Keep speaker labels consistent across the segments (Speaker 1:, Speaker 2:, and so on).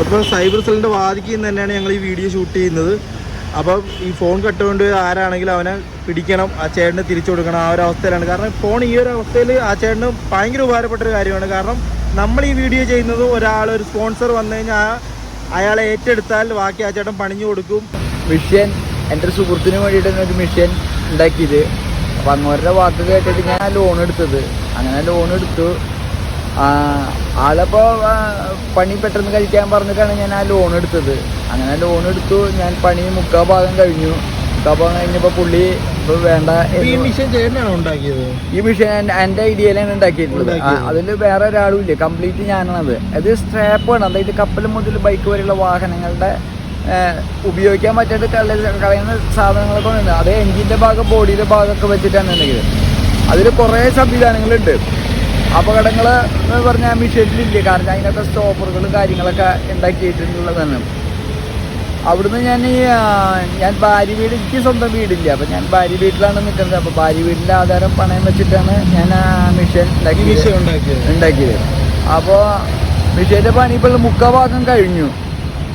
Speaker 1: അപ്പോൾ സൈബർ സെല്ലിന്റെ വാദിക്ക് തന്നെയാണ് ഞങ്ങൾ ഈ വീഡിയോ ഷൂട്ട് ചെയ്യുന്നത്. അപ്പം ഈ ഫോൺ കട്ടുകൊണ്ട് ആരാണെങ്കിലും അവനെ പിടിക്കണം ആ ചേട്ടന് തിരിച്ചു കൊടുക്കണം ആ ഒരു അവസ്ഥയിലാണ്. കാരണം ഫോൺ ഈ ഒരു അവസ്ഥയിൽ ആ ചേട്ടന് ഭയങ്കര ഉപകാരപ്പെട്ട ഒരു കാര്യമാണ്. കാരണം നമ്മൾ ഈ വീഡിയോ ചെയ്യുന്നത് ഒരാൾ ഒരു സ്പോൺസർ വന്നു കഴിഞ്ഞാൽ അയാളെ ഏറ്റെടുത്താൽ ബാക്കി ആ ചേട്ടൻ പണിഞ്ഞു കൊടുക്കും.
Speaker 2: മിഷ്യൻ എന്റെ ഒരു സുഹൃത്തിന് വേണ്ടിയിട്ടാണ് ഒരു മിഷ്യൻ ഉണ്ടാക്കിയത്. അപ്പം അങ്ങോട്ടെ വാക്ക് കേട്ടിട്ട് ഞാൻ ലോൺ എടുത്തത്. അങ്ങനെ ലോൺ എടുത്തു. ആളപ്പോൾ പണി പെട്ടെന്ന് കഴിക്കാൻ പറഞ്ഞിട്ടാണ് ഞാൻ ആ ലോൺ എടുത്തത്. അങ്ങനെ ലോൺ എടുത്തു. ഞാൻ പണി മുക്കാ ഭാഗം കഴിഞ്ഞു. മുക്കാ ഭാഗം കഴിഞ്ഞപ്പോൾ പുള്ളി വേണ്ട
Speaker 1: ഈ മിഷൻ എന്റെ ഉണ്ടാക്കിയത്?
Speaker 2: ഈ മിഷൻ എന്റെ ഐഡിയയിലാണ് ഉണ്ടാക്കിയിട്ടുള്ളത്. അതിൽ വേറെ ഒരാളും ഇല്ല. കംപ്ലീറ്റ് ഞാനാണത്. അത് സ്ട്രാപ്പാണ് അതായത് കപ്പൽ മുതൽ ബൈക്ക് വരെയുള്ള വാഹനങ്ങളുടെ ഉപയോഗിക്കാൻ പറ്റാത്ത കള കളയുന്ന സാധനങ്ങളൊക്കെ ഉണ്ട് അത് എഞ്ചിന്റെ ഭാഗം ബോഡിയുടെ ഭാഗമൊക്കെ വെച്ചിട്ടാണ് ഉണ്ടെങ്കിൽ. അതിൽ കുറേ സംവിധാനങ്ങളുണ്ട്. അപകടങ്ങൾ എന്ന് പറഞ്ഞാൽ മിഷനിലില്ല കാരണം അതിനകത്ത് സ്റ്റോപ്പറുകളും കാര്യങ്ങളൊക്കെ ഉണ്ടാക്കിയിട്ടുള്ളതാണ്. അവിടുന്ന് ഞാൻ ഈ ഞാൻ ഭാര്യ വീട് എനിക്ക് സ്വന്തം വീടില്ല. അപ്പം ഞാൻ ഭാര്യ വീട്ടിലാണ് നിൽക്കുന്നത് അപ്പോൾ ഭാര്യ വീടിന്റെ ആധാരം പണയം വെച്ചിട്ടാണ് ഞാൻ ആ മിഷൻ ഉണ്ടാക്കിയത്. അപ്പോൾ മിഷീന്റെ പണി ഇപ്പോൾ മുക്കാൽ ഭാഗം കഴിഞ്ഞു.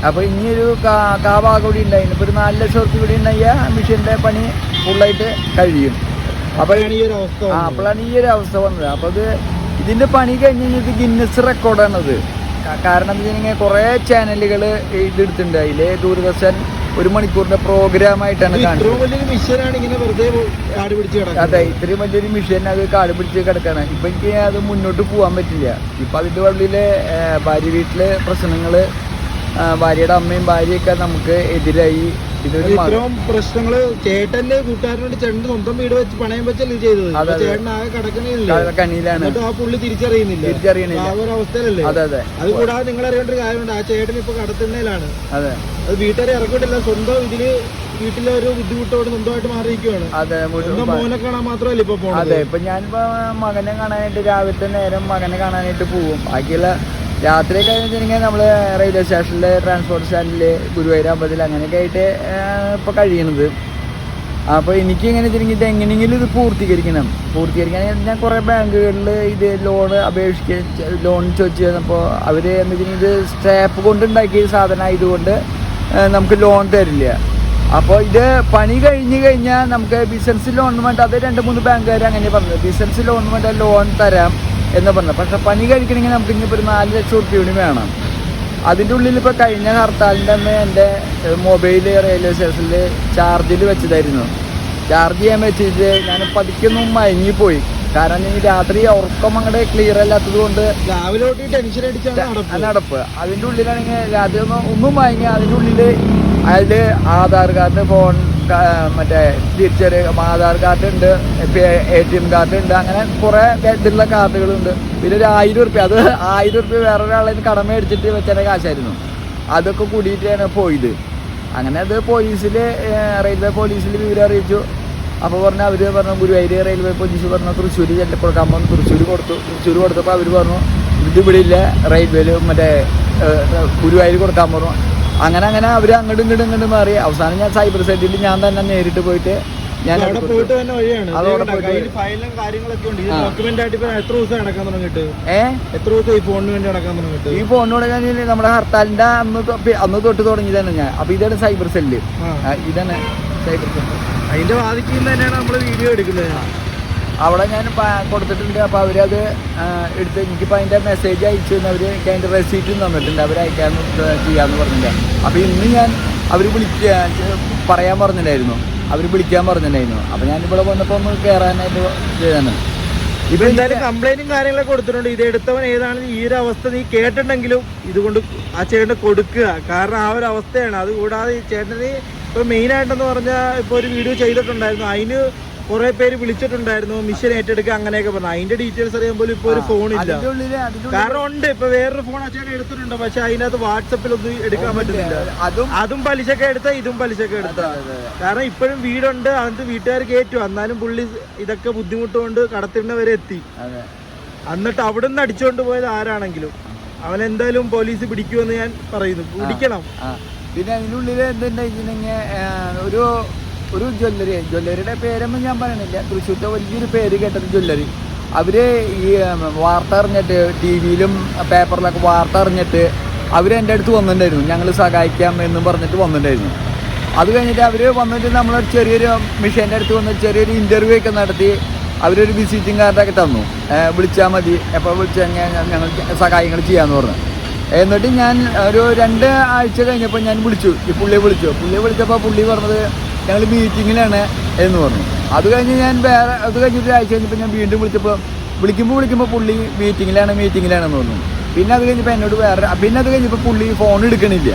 Speaker 2: അപ്പോൾ ഇനിയൊരു ഒരു കാ കാ ഭാഗം കൂടി ഉണ്ടായി. ഇപ്പോൾ ഒരു നാല് ലക്ഷം ഉറുപ്പ് കൂടി ഉണ്ടായാൽ മിഷീന്റെ പണി ഫുള്ളായിട്ട് കഴിയും. അപ്പോൾ
Speaker 1: അപ്പോഴാണ് ഈ ഒരു അവസ്ഥ
Speaker 2: ആ
Speaker 1: വന്നത്.
Speaker 2: അപ്പോഴാണ് ഈ ഒരു അവസ്ഥ വന്നത്. അപ്പോൾ അത് ഇതിന്റെ പണി കഴിഞ്ഞ് കഴിഞ്ഞാൽ ഇത് ഗിന്നസ് റെക്കോർഡാണത്. അത് കാരണം എന്താ വെച്ചിട്ടുണ്ടെങ്കിൽ കുറേ ചാനലുകൾ ഇതെടുത്തിട്ടുണ്ട്. അതിലെ ദൂരദർശൻ ഒരു മണിക്കൂറിന്റെ പ്രോഗ്രാമായിട്ടാണ്
Speaker 1: ആയിട്ടാണ്
Speaker 2: കാണുന്നത്. അതെ ഇത്രയും വലിയൊരു മിഷൻ അത് കാട് പിടിച്ച് കിടക്കാണ്. ഇപ്പൊ എനിക്ക് അത് മുന്നോട്ട് പോകാൻ പറ്റില്ല. ഇപ്പൊ അതിന്റെ ഉള്ളിൽ ഭാര്യ വീട്ടിലെ പ്രശ്നങ്ങൾ ഭാര്യയുടെ അമ്മയും ഭാര്യയൊക്കെ നമുക്ക് എതിരായി
Speaker 1: ഇത്രയും പ്രശ്നങ്ങൾ ചേട്ടന്റെ കൂട്ടുകാരനോട് ചേട്ടന്റെ സ്വന്തം വീട് വെച്ച് പണയം വെച്ചല്ലേ ചെയ്തത്. ചേട്ടൻ ആകെ കിടക്കണില്ല? ആ പുള്ളി തിരിച്ചറിയുന്നില്ല.
Speaker 2: തിരിച്ചറിയണില്ല
Speaker 1: ആ ഒരു അവസ്ഥയിലല്ലേ?
Speaker 2: അതെ അതെ.
Speaker 1: അത് കൂടാതെ നിങ്ങൾ അറിയേണ്ട ഒരു കാര്യമുണ്ട്. ആ ചേട്ടൻ ഇപ്പൊ കടത്തുന്നതിലാണ്.
Speaker 2: അതെ.
Speaker 1: അത് വീട്ടുകാരെ ഇറക്കിയിട്ടില്ല സ്വന്തം ഇതിൽ വീട്ടിലെ ഒരു ബുദ്ധിമുട്ടോട് സ്വന്തമായിട്ട് മാറിയിരിക്കുവാണ്.
Speaker 2: അതെ
Speaker 1: മോനെ കാണാൻ മാത്രമല്ല ഇപ്പൊ
Speaker 2: അതെ ഇപ്പൊ ഞാനിപ്പോ മകനെ കാണാനായിട്ട് രാവിലത്തെ നേരം മകനെ കാണാനായിട്ട് പോവും. ബാക്കിയുള്ള രാത്രിയൊക്കെ കഴിഞ്ഞിട്ടുണ്ടെങ്കിൽ നമ്മൾ റെയിൽവേ സ്റ്റേഷനിൽ ട്രാൻസ്പോർട്ട് സ്റ്റാൻഡിൽ ഗുരുവായൂർ അമ്പലത്തിൽ അങ്ങനെയൊക്കെ ആയിട്ട് ഇപ്പം കഴിയണത്. അപ്പോൾ എനിക്ക് എങ്ങനെ വെച്ചിട്ടുണ്ടെങ്കിൽ ഇത് എങ്ങനെയെങ്കിലും ഇത് പൂർത്തീകരിക്കണം. പൂർത്തീകരിക്കാൻ ഞാൻ കുറേ ബാങ്കുകളിൽ ഇത് ലോൺ അപേക്ഷിക്ക ലോൺ ചോദിച്ചു തന്നപ്പോൾ അവർ വെച്ചിട്ടുണ്ടെങ്കിൽ ഇത് സ്റ്റാപ്പ് കൊണ്ട് ഉണ്ടാക്കിയ സാധനം ആയതുകൊണ്ട് നമുക്ക് ലോൺ തരില്ല. അപ്പോൾ ഇത് പണി കഴിഞ്ഞ് കഴിഞ്ഞാൽ നമുക്ക് ബിസിനസ് ലോൺ വേണ്ട അത് രണ്ട് മൂന്ന് ബാങ്കുകാർ അങ്ങനെ പറഞ്ഞു ബിസിനസ് ലോൺ വേണ്ട ലോൺ തരാം. എന്ന് പറഞ്ഞത് പക്ഷെ പനി കഴിക്കണമെങ്കിൽ നമുക്ക് ഇനിയിപ്പോൾ ഒരു നാല് ലക്ഷം റുപ്യ കൂടി വേണം. അതിന്റെ ഉള്ളിൽ ഇപ്പോൾ കഴിഞ്ഞ ഹർത്താലിന്റെ അന്ന് എന്റെ മൊബൈൽ റെയിൽവേ സ്റ്റേഷനിൽ ചാർജിൽ വെച്ചതായിരുന്നു. ചാർജ് ചെയ്യാൻ വെച്ചിട്ട് ഞാൻ പതിക്കൊന്നും മയങ്ങിപ്പോയി. കാരണം ഈ രാത്രി ഉറക്കം അങ്ങോട്ട് ക്ലിയർ അല്ലാത്തത് കൊണ്ട്
Speaker 1: രാവിലെ ടെൻഷൻ അടിച്ചാണ് നടപ്പ്.
Speaker 2: അതിന്റെ ഉള്ളിലാണെങ്കിൽ രാത്രി ഒന്നും ഒന്നും വാങ്ങി അതിന്റെ ഉള്ളിൽ അതിൽ ആധാർ കാർഡ് ഫോൺ മറ്റേ തിരിച്ചറി ആധാർ കാർഡ് ഉണ്ട് എ ടി എം കാർഡ് ഉണ്ട് അങ്ങനെ കുറേ ഇതിലുള്ള കാർഡുകളുണ്ട് പിന്നെ ഒരു ആയിരം ഉറുപ്പ്യ. അത് ആയിരം ഉറുപ്പ്യ വേറൊരാളെ കടമ അടിച്ചിട്ട് വെച്ചതിന്റെ കാശായിരുന്നു. അതൊക്കെ കൂടിയിട്ടാണ് പോയത്. അങ്ങനെ അത് പോലീസിൽ റെയിൽവേ പോലീസിൽ വിവരം അറിയിച്ചു. അപ്പോൾ പറഞ്ഞു അവർ പറഞ്ഞു ഗുരുവായൂർ റെയിൽവേ പോലീസ് പറഞ്ഞു തൃശ്ശൂർ ചെല്ലപ്പോൾ പറഞ്ഞു തൃശ്ശൂർ കൊടുത്തു. തൃശ്ശൂർ കൊടുത്തപ്പോൾ അവർ പറഞ്ഞു ഇത് ഇവിടെ ഇല്ല. റെയിൽവേയിൽ മറ്റേ ഗുരുവായൂർ കൊടുക്കാൻ പറഞ്ഞു അങ്ങനെ അങ്ങനെ അവർ അങ്ങോട്ടും ഇങ്ങോട്ടും ഇങ്ങോട്ടും മാറി. അവസാനം ഞാൻ സൈബർ സെറ്റിൽ ഞാൻ തന്നെ നേരിട്ട് പോയിട്ട് ഞാൻ
Speaker 1: അവിടെ പോയിട്ട് തന്നെ വഴിയാണ്.
Speaker 2: പോയിട്ട്
Speaker 1: ഫയലും കാര്യങ്ങളൊക്കെ ഉണ്ട്. ഡോക്യുമെന്റ് ആയിട്ട് ഇപ്പൊ എത്ര ദിവസം തുടങ്ങിയിട്ട്? എത്ര ദിവസം ഈ ഫോണിന് വേണ്ടി തുടങ്ങിയിട്ട്?
Speaker 2: ഈ നമ്മുടെ ഹർത്താലിന്റെ അന്ന് അന്ന് തൊട്ട് തുടങ്ങിയതാണ് ഞാൻ. അപ്പൊ ഇതാണ് സൈബർ സെല്ല്
Speaker 1: ഇതന്നെ
Speaker 2: ഇതാണ് സൈബർ സെല്ല്
Speaker 1: അതിന്റെ വാദിക്കുന്ന തന്നെയാണ് നമ്മൾ വീഡിയോ എടുക്കുന്നത്.
Speaker 2: അവിടെ ഞാൻ കൊടുത്തിട്ടുണ്ട്. അപ്പോൾ അവരത് എടുത്ത് എനിക്കിപ്പോൾ അതിന്റെ മെസ്സേജ് അയച്ചു തന്നു. അവർ എനിക്ക് അതിന്റെ റെസീറ്റും തന്നിട്ടുണ്ട്. അവർ അയക്കാൻ ചെയ്യാമെന്ന് പറഞ്ഞില്ല? അപ്പോൾ ഇന്ന് ഞാൻ അവർ വിളിക്കുക പറയാൻ പറഞ്ഞിട്ടുണ്ടായിരുന്നു അവർ വിളിക്കാൻ പറഞ്ഞിട്ടുണ്ടായിരുന്നു അപ്പോൾ ഞാൻ ഞാനിവിടെ വന്നപ്പോൾ ഒന്ന് കയറാനായിട്ട് ചെയ്താണ്
Speaker 1: ഇപ്പൊ എന്തായാലും കംപ്ലൈന്റും കാര്യങ്ങളൊക്കെ കൊടുത്തിട്ടുണ്ട്. ഇത് എടുത്തവൻ ഏതാണെന്ന് ഈ ഒരു അവസ്ഥ നീ കേട്ടിട്ടുണ്ടെങ്കിലും ഇതുകൊണ്ട് ആ ചേട്ടന് കൊടുക്കുക. കാരണം ആ ഒരു അവസ്ഥയാണ്. അതുകൂടാതെ ഈ ചേട്ടന് ഇപ്പൊ മെയിൻ ആയിട്ടെന്ന് പറഞ്ഞാൽ ഇപ്പൊ ഒരു വീഡിയോ ചെയ്തിട്ടുണ്ടായിരുന്നു. അതിന് കുറെ പേര് വിളിച്ചിട്ടുണ്ടായിരുന്നു മിഷൻ ഏറ്റെടുക്കുക അങ്ങനെയൊക്കെ പറഞ്ഞു. അതിന്റെ ഡീറ്റെയിൽസ് അറിയാൻ പോലും ഇപ്പൊ ഒരു
Speaker 2: ഫോൺ ഇല്ല.
Speaker 1: കാരണം ഉണ്ട് ഇപ്പൊ വേറൊരു ഫോൺ അച്ഛൻ എടുത്തിട്ടുണ്ട് പക്ഷെ അതിനകത്ത് വാട്സപ്പിൽ ഒന്നും എടുക്കാൻ പറ്റുന്നില്ല.
Speaker 2: അതും
Speaker 1: അതും പലിശക്ക് എടുത്ത ഇതും പലിശക്ക് എടുത്ത. കാരണം ഇപ്പോഴും വീടുണ്ട് അതിന് വീട്ടുകാർ കയറ്റു എന്നാലും പുള്ളി ഇതൊക്കെ ബുദ്ധിമുട്ടുകൊണ്ട് കൊണ്ട് കടത്തിണ്ണ വരെ എത്തി എന്നിട്ട് അവിടെ നിന്ന് അടിച്ചുകൊണ്ട് പോയത് ആരാണെങ്കിലും. അവൻ എന്തായാലും പോലീസ് പിടിക്കുമെന്ന് ഞാൻ പറയുന്നു. പിടിക്കണം.
Speaker 2: പിന്നെ അതിനുള്ളിൽ എന്തുണ്ടെങ്കിൽ ഒരു ഒരു ജ്വല്ലറി ജ്വല്ലറിയുടെ പേരൊന്നും ഞാൻ പറയണില്ല. തൃശ്ശൂരിന്റെ വലിയൊരു പേര് കേട്ടത് ജ്വല്ലറി. അവർ ഈ വാർത്ത അറിഞ്ഞിട്ട് ടി വിയിലും പേപ്പറിലൊക്കെ വാർത്ത അറിഞ്ഞിട്ട് അവർ എന്റെ അടുത്ത് വന്നിട്ടുണ്ടായിരുന്നു. ഞങ്ങൾ സഹായിക്കാം എന്നും പറഞ്ഞിട്ട് വന്നിട്ടുണ്ടായിരുന്നു. അത് കഴിഞ്ഞിട്ട് അവർ വന്നിട്ട് നമ്മൾ ചെറിയൊരു മിഷേന്റെ അടുത്ത് വന്ന് ചെറിയൊരു ഇന്റർവ്യൂ ഒക്കെ നടത്തി അവരൊരു വിസിറ്റിംഗ് കാർഡൊക്കെ തന്നു. വിളിച്ചാൽ മതി. എപ്പോൾ വിളിച്ചു കഴിഞ്ഞാൽ ഞങ്ങൾ സഹായങ്ങൾ ചെയ്യാമെന്ന് പറഞ്ഞു. എന്നിട്ട് ഞാൻ ഒരു രണ്ട് ആഴ്ച കഴിഞ്ഞപ്പോൾ ഞാൻ വിളിച്ചു. ഈ പുള്ളിയെ വിളിച്ചു. പുള്ളിയെ വിളിച്ചപ്പോൾ പുള്ളി പറഞ്ഞത് ഞങ്ങൾ മീറ്റിങ്ങിലാണ് എന്ന് പറഞ്ഞു. അത് കഴിഞ്ഞ് ഞാൻ വേറെ അത് കഴിഞ്ഞിട്ട് ഒരാഴ്ച കഴിഞ്ഞപ്പോൾ ഞാൻ വീണ്ടും വിളിച്ചപ്പോൾ വിളിക്കുമ്പോൾ വിളിക്കുമ്പോൾ പുള്ളി മീറ്റിങ്ങിലാണ് മീറ്റിങ്ങിലാണെന്ന് പറഞ്ഞു. പിന്നെ അത് കഴിഞ്ഞപ്പോൾ എന്നോട് വേറെ പിന്നെ അത് കഴിഞ്ഞപ്പോൾ പുള്ളി ഫോൺ എടുക്കണില്ല.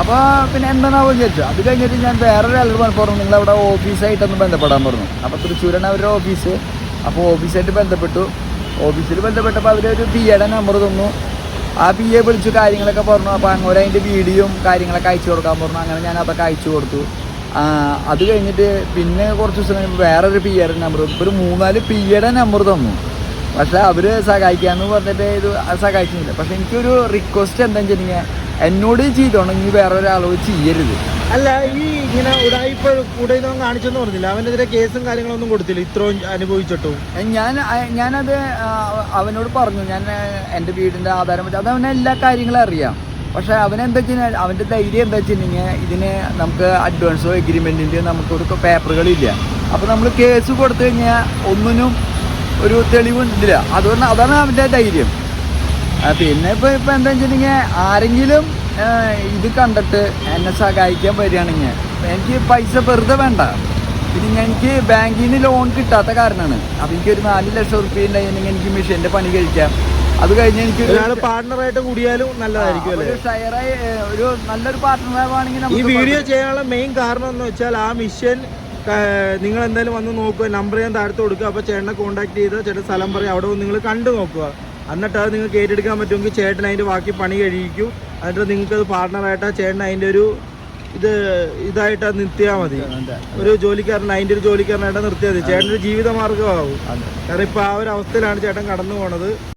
Speaker 2: അപ്പോൾ പിന്നെ എന്താണാവോ ചോദിച്ചു. അത് കഴിഞ്ഞിട്ട് ഞാൻ വേറൊരാളോട് പറഞ്ഞു പറഞ്ഞു നിങ്ങൾ അവിടെ ഓഫീസായിട്ടൊന്ന് ബന്ധപ്പെടാൻ പറഞ്ഞു. അപ്പോൾ തൃശ്ശൂരാണ് അവരുടെ ഓഫീസ്. അപ്പോൾ ഓഫീസായിട്ട് ബന്ധപ്പെട്ടു. ഓഫീസിൽ ബന്ധപ്പെട്ടപ്പോൾ അവരൊരു പി എയുടെ നമ്പർ തന്നു. ആ പി എ വിളിച്ചു കാര്യങ്ങളൊക്കെ പറഞ്ഞു. അപ്പോൾ അങ്ങോട്ട് അതിന്റെ വീഡിയോയും കാര്യങ്ങളൊക്കെ അയച്ചു കൊടുക്കാൻ പറഞ്ഞു. അങ്ങനെ ഞാൻ അതൊക്കെ അയച്ചു കൊടുത്തു. അത് കഴിഞ്ഞിട്ട് പിന്നെ കുറച്ച് ദിവസം കഴിഞ്ഞപ്പോൾ വേറൊരു പി ആറിന്റെ നമ്പർ ഒരു മൂന്നാൽ പി എയുടെ നമ്പർ തന്നു. പക്ഷേ അവർ സഹായിക്കാമെന്ന് പറഞ്ഞിട്ട് ഇത് സഹായിക്കുന്നില്ല പക്ഷെ എനിക്കൊരു റിക്വസ്റ്റ് എന്താണെന്ന് വെച്ചിട്ടുണ്ടെങ്കിൽ എന്നോട് ചെയ്തോണം ഇനി വേറെ ഒരാളോ ചെയ്യരുത്.
Speaker 1: അല്ല ഈ ഇങ്ങനെ ഉടായിപ്പ കൂടെ കാണിച്ചെന്ന് പറഞ്ഞില്ല? അവനെതിരെ കേസും കാര്യങ്ങളൊന്നും കൊടുത്തില്ല? ഇത്രയും അനുഭവിച്ചിട്ടും?
Speaker 2: ഞാൻ ഞാനത് അവനോട് പറഞ്ഞു. ഞാൻ എന്റെ വീടിന്റെ ആധാരം വെച്ച്. അത് അവനെ എല്ലാ കാര്യങ്ങളും അറിയാം. പക്ഷേ അവനെന്താ വെച്ചാൽ അവന്റെ ധൈര്യം എന്താ വെച്ചിട്ടുണ്ടെങ്കിൽ ഇതിന് നമുക്ക് അഡ്വാൻസോ എഗ്രിമെന്റിന്റെ നമുക്കൊരു പേപ്പറുകളില്ല അപ്പോൾ നമ്മൾ കേസ് കൊടുത്തു കഴിഞ്ഞാൽ ഒന്നിനും ഒരു തെളിവുണ്ടില്ല. അതുകൊണ്ട് അതാണ് അവന്റെ ധൈര്യം. പിന്നെ ഇപ്പോൾ ഇപ്പോൾ എന്താ വെച്ചിട്ടുണ്ടെങ്കിൽ ആരെങ്കിലും ഇത് കണ്ടിട്ട് എന്നെ സഹായിക്കാൻ വരികയാണെങ്കിൽ എനിക്ക് പൈസ വെറുതെ വേണ്ട. ഇത് എനിക്ക് ബാങ്കിൽ നിന്ന് ലോൺ കിട്ടാത്ത കാരണമാണ്. അപ്പം എനിക്കൊരു നാല് ലക്ഷം റുപ്യ ഉണ്ടായിരുന്നെങ്കിൽ എനിക്ക് മെഷീന്റെ പണി കഴിക്കാം. അത് കഴിഞ്ഞ് എനിക്ക്
Speaker 1: പാർട്ട്ണറായിട്ട് കൂടിയാലും നല്ലതായിരിക്കും അല്ലേ?
Speaker 2: ഒരു ഷെയറായി ഒരു നല്ലൊരു പാർട്ട്ണറാണെങ്കിൽ
Speaker 1: ഈ വീഡിയോ ചെയ്യാനുള്ള മെയിൻ കാരണം എന്ന് വെച്ചാൽ ആ മിഷൻ നിങ്ങൾ എന്തായാലും വന്ന് നോക്കുക. നമ്പർ ഞാൻ താഴത്ത് കൊടുക്കുക. അപ്പോൾ ചേട്ടനെ കോൺടാക്ട് ചെയ്ത് ചേട്ടൻ സ്ഥലം പറയും. അവിടെ നിങ്ങൾ കണ്ടു നോക്കുക. എന്നിട്ട് അത് നിങ്ങൾക്ക് ഏറ്റെടുക്കാൻ പറ്റുമെങ്കിൽ ചേട്ടൻ അതിന്റെ ബാക്കി പണി കഴിയിക്കും. എന്നിട്ട് നിങ്ങൾക്ക് അത് പാർട്ണറായിട്ട് ആ ചേട്ടൻ അതിന്റെ ഒരു ഇത് ഇതായിട്ട് അത് നിർത്തിയാൽ മതി. ഒരു ജോലിക്കാരൻ അതിന്റെ ഒരു ജോലിക്കാരനായിട്ട് നിർത്തിയാൽ മതി. ചേട്ടന്റെ ജീവിത
Speaker 2: മാർഗമാകും.
Speaker 1: കാരണം ഇപ്പോൾ ആ ഒരു അവസ്ഥയിലാണ് ചേട്ടൻ കടന്നു പോണത്.